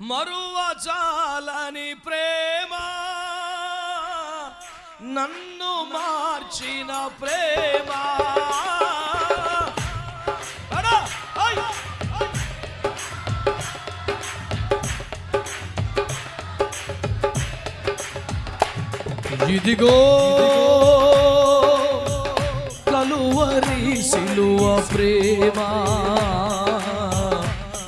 మరువజాలని ప్రేమ. నన్ను మార్చిన ప్రేమ. ఇదిగో కలువరి సిలువ ప్రేమ.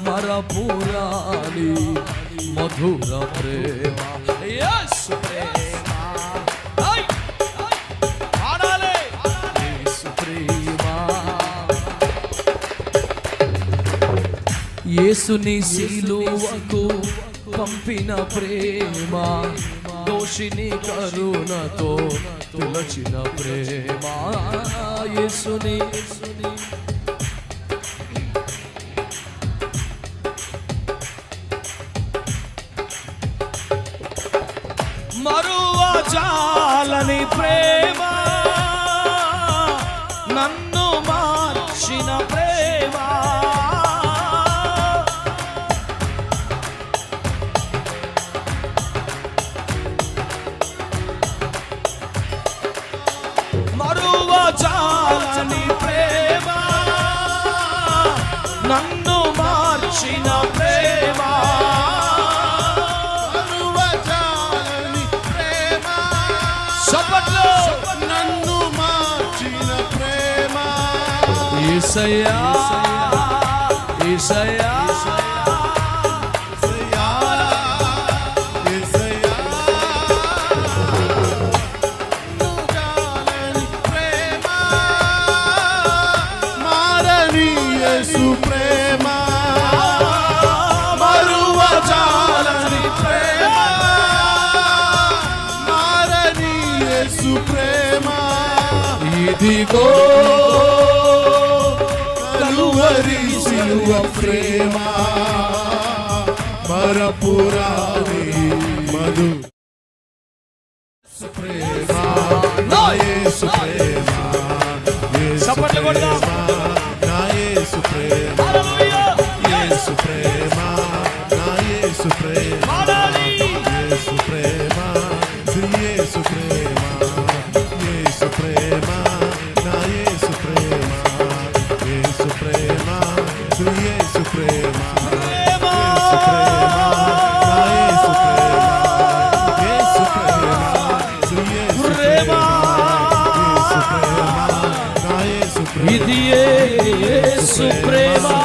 మరపురాలి మధుర ప్రేమ యేసు ప్రేమ పాడాలి! యేసు ప్రేమ యేసుని సిలువకు పంపిన ప్రేమ దోషిని కరుణతో తులచిన ప్రేమ యేసుని మరువ చాలని ప్రేమ. చప్పట్లు నన్ను మార్చిన ప్రేమ. ఈసయ్యా! ఈసయ్యా! యేసయ్యా, ఇదిగో కలువరి సిలువ ప్రేమ. మరపురాని మధు. ప్రేమ నా యేసు ప్రేమ చప్పట్లు కొడదాం. ప్రేమ, నా యేసు ప్రేమ యేసు ప్రేమ నా యేసు ప్రేమ యేసు ప్రేమ యేసు ప్రేమ యేసు ప్రేమ ఇది సుప్రేమా